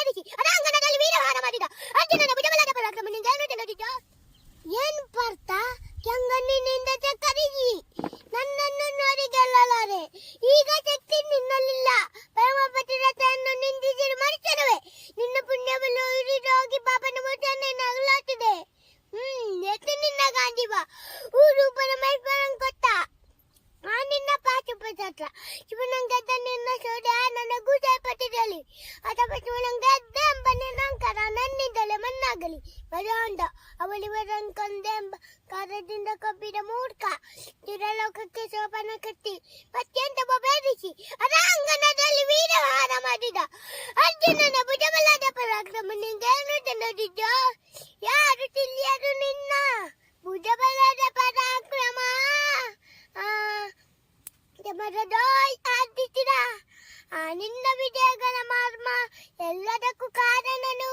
ಮತ್ತೆಂತ ಬೆದರಿಸಿ ಅರಾಂಗಣದಲ್ಲಿ ವೀರಹಾರ ಮಾಡಿದ ಅರ್ಜುನನ ಭುಜಬಲದ ಪರಾಕ್ರಮ ನಿಂಗೆ ನೋಡಿದ್ದ ಏನ್ ಪಾರ್ಥ ಕೆಂಗಣ್ಣಿನಿಂದ ಕರಿಗಿ ನನ್ನನ್ನು ನೋಡಿ ಗೆಲ್ಲಲಾರೆ ಈಗ ಶಕ್ತಿ ನಿನ್ನಲ್ಲಿಲ್ಲ ಪರಮಪತಿರತೆಯನ್ನು ನಿಂದಿಸಿರು ಮರಿಸರುವೆ ನಿನ್ನ ಪುಣ್ಯವನ್ನು ಉರಿದೋಗಿ ಪಾಪನ ಮುಟ್ಟನೆ ನಗಲಾಟಿದೆ ಹ್ಮ್ ಎತ್ತು ನಿನ್ನ ಗಾಂಧಿವ ಊರು ಪರಮೇಶ್ವರನ್ ಕೊಟ್ಟ ಆ ನಿನ್ನ ಪಾಶುಪತ್ರ ಶಿವನಂ ಗೆದ್ದ ನಿನ್ನ ಸೋದ ನನಗೂ ಜಯಪಟ್ಟಿರಲಿ ಅಥವಾ ಶಿವನಂ ಗೆದ್ದ ಎಂಬ ನಿನ್ನಂಕರ ನನ್ನಿಂದಲೇ ಮಣ್ಣಾಗಲಿ. ಬರೋಂಡ ಅವಳಿವರನ್ ಕೊಂದೆಂಬ ಕಾರದಿಂದ ಕಬ್ಬಿದ ಮೂರ್ಖ. ತಿರಲೋಕಕ್ಕೆ ಸೋಪಾನ ಕಟ್ಟಿ ಅತ್ಯಂತ ಬೆದರಿಸಿ ಅರಾಂಗಣದಲ್ಲಿ ವೀರಹಾರ ಮಾಡಿದ. ಅರ್ಜುನನ ಭುಜಬಲದ ಮರದೋಯ್ ಆದಿತ್ತಿರ ಆ ನಿನ್ನ ವಿಜಯಗಳ ಮರ್ಮ ಎಲ್ಲದಕ್ಕೂ ಕಾರಣನು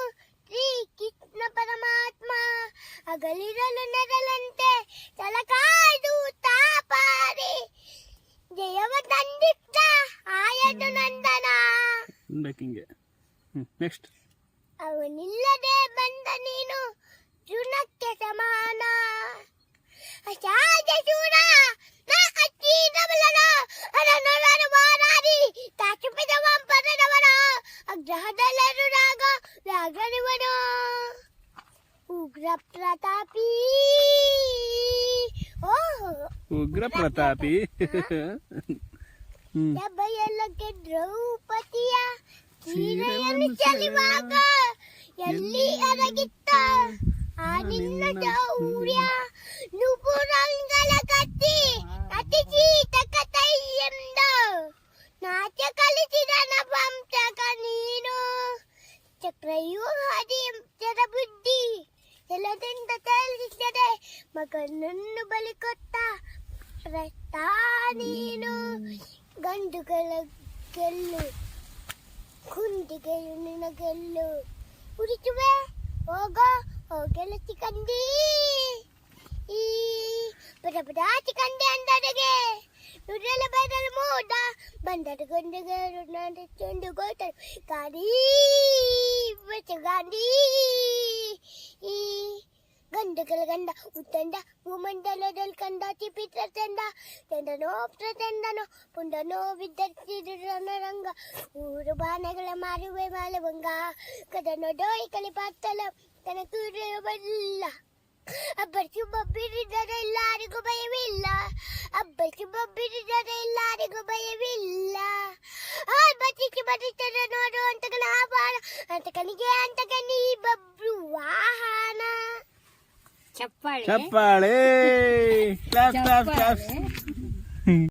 ಶ್ರೀ ಕೃಷ್ಣ ಪರಮಾತ್ಮ. ಅಗಲಿರಲು ನೆರಳಂತೆ ತಲಕಾಯ್ದು ತಾಪಾರಿ. ಜಯವ ತಂದಿಟ್ಟ ಆಯದು ನಂದನ. ಹಿಂಗೆ ನೆಕ್ಸ್ಟ್ ಅವನಿಲ್ಲದೆ ಬಂದ ನೀನು ಜುನಕ್ಕೆ ಸಮಾನ. ಅಸಾಧ್ಯ ಶೂರ. ರಾಗನಿವನು ಉಗ್ರ ಪ್ರತಾಪಿ ಓಹೋ. ಉಗ್ರ ಪ್ರತಾಪಿ ಬಯಲಕ್ಕೆ ದ್ರೌಪದಿಯ ಸೀರೆಯನ್ನು ಚೆಲುವಾಗ ಎಲ್ಲಿ ಅರಗಿತ್ತ ಆ ನಿನ್ನ ಶೌರ್ಯ. ಎಲ್ಲದಿಂದ ತೇಲಿಸಿದೆ ಮಗನನ್ನು ಬಲಿ ಕೊಟ್ಟ ರಕ್ತ ನೀನು ಗಂಡುಗಳ ಗೆಲ್ಲು ಕುಂದಿಗೆಯು ನಿನ್ನ ಗೆಲ್ಲು ಉರಿಸುವೆ ಹೋಗ ಹೋಗೆಲ್ಲ ಚಿಕಂದಿ ಈ ಪದ ಪದ ಚಿಕಂದಿ ಅಂದಡೆಗೆ ನುಡ್ರೆಲ್ಲ ಬದಲು ಮೂಡ ಬಂದದ ಗಂಡಿಗೆ ರುಣದ ಚಂಡು ಗೋಟರು ಗಾಡಿ ಬೆಚ್ಚ ಗಾಂಡಿ ಈ കണ്ടുകൾ കണ്ട ಪುಂಡ ഭൂമണ്ഡലകൾ കണ്ട തിപ്പിത്തണ്ട തെണ്ടനോ പ്രതെണ്ടനോ പുണ്ടനോ വിദ്യത്തിരുന്നരംഗ ഊരു ബാനകളെ മാറുവേ മാലവങ്ക കഥനോടോയി കളി പാത്തലം തനക്ക് ಎಲ್ಲರಿಗೂ ಭಯವಿಲ್ಲ ബബ്ബിരുന്നത് എല്ലാവർക്കും ಎಲ್ಲರಿಗೂ ಭಯವಿಲ್ಲ ബബ്ബിരുന്നത് എല്ലാവർക്കും ഭയമില്ല ആൽബറ്റിക്ക് മറ്റേ നോടോ അന്തകളാ പാട അന്തകനിക്ക് അന്തകനീ ബബ്രുവാ ಚಪ್ಪಾಳೆ ಚಪ್ಪಾಳೆ ಕ್ಲಾಪ್ ಕ್ಲಾಪ್ ಕ್ಲಾಪ್